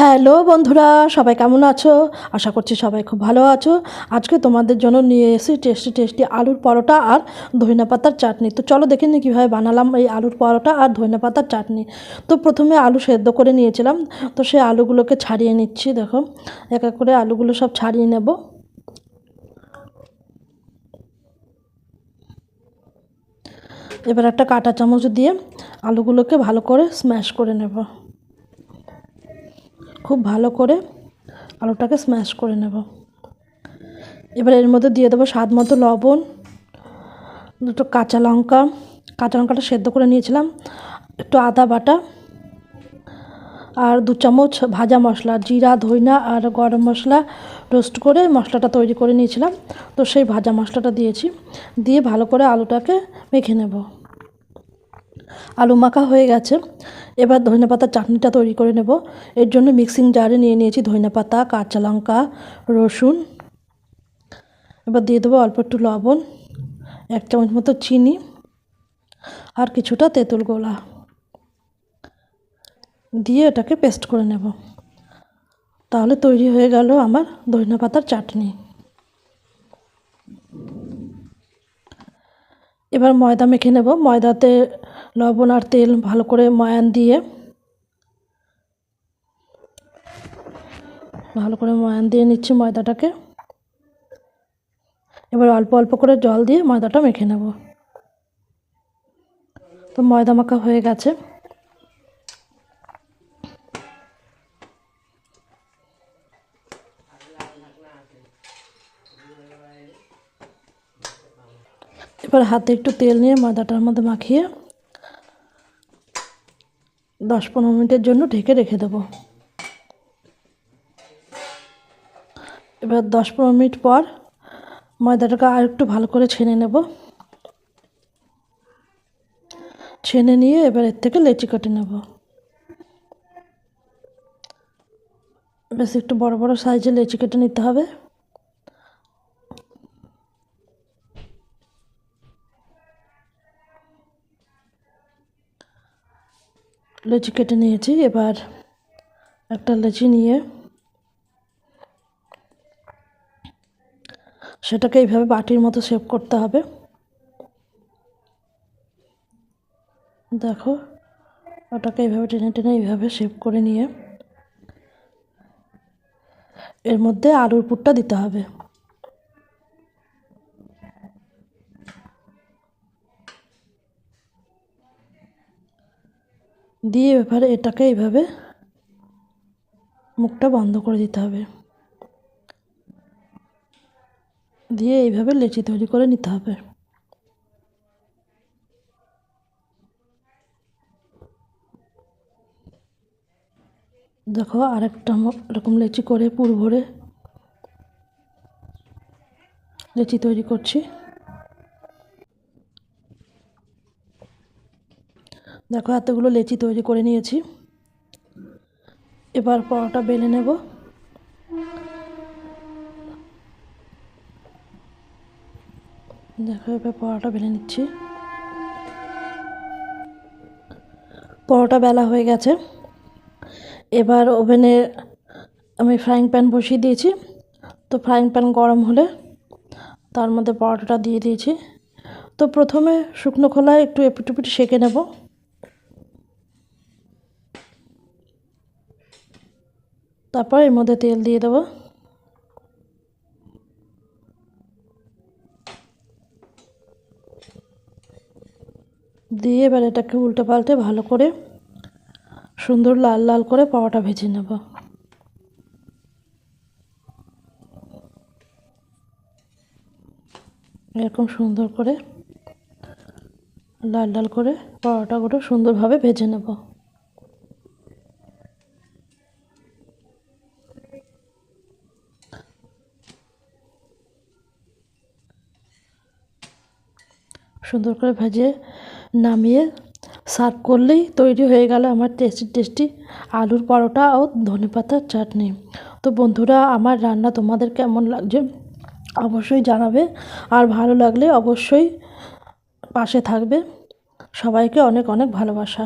Hello বন্ধুরা, সবাই কেমন আছো? আশা করছি সবাই খুব ভালো আছো। আজকে তোমাদের জন্য নিয়ে এসেছি টেস্টি টেস্টি আলুর পরোটা আর ধইনা পাতার চাটনি। তো চলো দেখে নিই কীভাবে বানালাম এই আলুর পরোটা আর ধইনা পাতার চাটনি। তো প্রথমে আলু সেদ্ধ করে নিয়েছিলাম। তো সেই আলুগুলোকে ছাড়িয়ে নিচ্ছি, দেখো। এক এক করে আলুগুলো সব ছাড়িয়ে নেব। এবার একটা কাঁটা চামচ দিয়ে আলুগুলোকে ভালো করে স্ম্যাশ করে নেব। খুব ভালো করে আলুটাকে স্ম্যাশ করে নেব। এবার এর মধ্যে দিয়ে দেবো স্বাদ মতো লবণ, দুটো কাঁচা লঙ্কা। কাঁচা লঙ্কাটা সেদ্ধ করে নিয়েছিলাম, একটু আদা বাটা আর দু চামচ ভাজা মশলা, জিরা, ধইনা আর গরম মশলা রোস্ট করে মশলাটা তৈরি করে নিয়েছিলাম। তো সেই ভাজা মশলাটা দিয়েছি, দিয়ে ভালো করে আলুটাকে মেখে নেব। আলু মাখা হয়ে গেছে। এবার ধনে পাতার চাটনিটা তৈরি করে নেব। এর জন্য মিক্সিং জারে নিয়ে নিয়েছি ধনে পাতা কাঁচা লঙ্কা, রসুন। এবার দিয়ে দেবো অল্প একটু লবণ, এক চামচ মতো চিনি আর কিছুটা তেঁতুল গোলা। দিয়ে এটাকে পেস্ট করে নেব। তাহলে তৈরি হয়ে গেল আমার ধনে পাতার চাটনি। এবার ময়দা মেখে নেব। ময়দাতে লবণ আর তেল ভালো করে ময়ান দিয়ে, ভালো করে ময়ান দিয়ে নিচ্ছি ময়দাটাকে। এবার অল্প অল্প করে জল দিয়ে ময়দাটা মেখে নেব। তো ময়দা মাখা হয়ে গেছে। এবার হাতে একটু তেল নিয়ে ময়দাটার মধ্যে মাখিয়ে দশ পনেরো মিনিটের জন্য ঢেকে রেখে দেবো। এবার দশ পনেরো মিনিট পর ময়দাটাকে আর একটু ভালো করে ছেনে নেব। ছেনে নিয়ে এবার এর থেকে লেচি কেটে নেব। বেশ একটু বড় বড় সাইজে লেচি কেটে নিতে হবে। লেচি কেটে নিয়েছি, এবার একটা লেচি নিয়ে সেটাকে এইভাবে বাটির মতো শেপ করতে হবে। দেখো, ওটাকে এইভাবে টেনে টেনে এইভাবে শেপ করে নিয়ে এর মধ্যে আলুর পুরটা দিতে হবে। দিয়ে এবারে এটাকে এইভাবে মুখটা বন্ধ করে দিতে হবে। দিয়ে এইভাবে লেচি তৈরি করে নিতে হবে। দেখো আরেকটা এরকম লেচি করে পুর ভরে লেচি তৈরি করছি। দেখো, এতগুলো লেচি তৈরি করে নিয়েছি। এবার পরোটা বেলে নেব। দেখো, এবার পরোটা বেলে নিচ্ছি। পরোটা বেলা হয়ে গেছে। এবার ওভেনে আমি ফ্রাইং প্যান বসিয়ে দিয়েছি। তো ফ্রাইং প্যান গরম হলে তার মধ্যে পরোটাটা দিয়ে দিয়েছি। তো প্রথমে শুকনো খোলায় একটু এপিটুপিটি সেঁকে নেব। তারপর এর মধ্যে তেল দিয়ে দেবো। দিয়ে এবার এটাকে উল্টে পাল্টে ভালো করে সুন্দর লাল লাল করে পাওয়াটা ভেজে নেব। এরকম সুন্দর করে লাল লাল করে পাওয়াটাগুলো সুন্দরভাবে ভেজে নেব। সুন্দর করে ভেজে নামিয়ে সার্ভ করলেই তৈরি হয়ে গেল আমার টেস্টি টেস্টি আলুর পরোটা ও ধনে পাতার চাটনি। তো বন্ধুরা, আমার রান্না তোমাদের কেমন লাগছে অবশ্যই জানাবে। আর ভালো লাগলে অবশ্যই পাশে থাকবে। সবাইকে অনেক অনেক ভালোবাসা।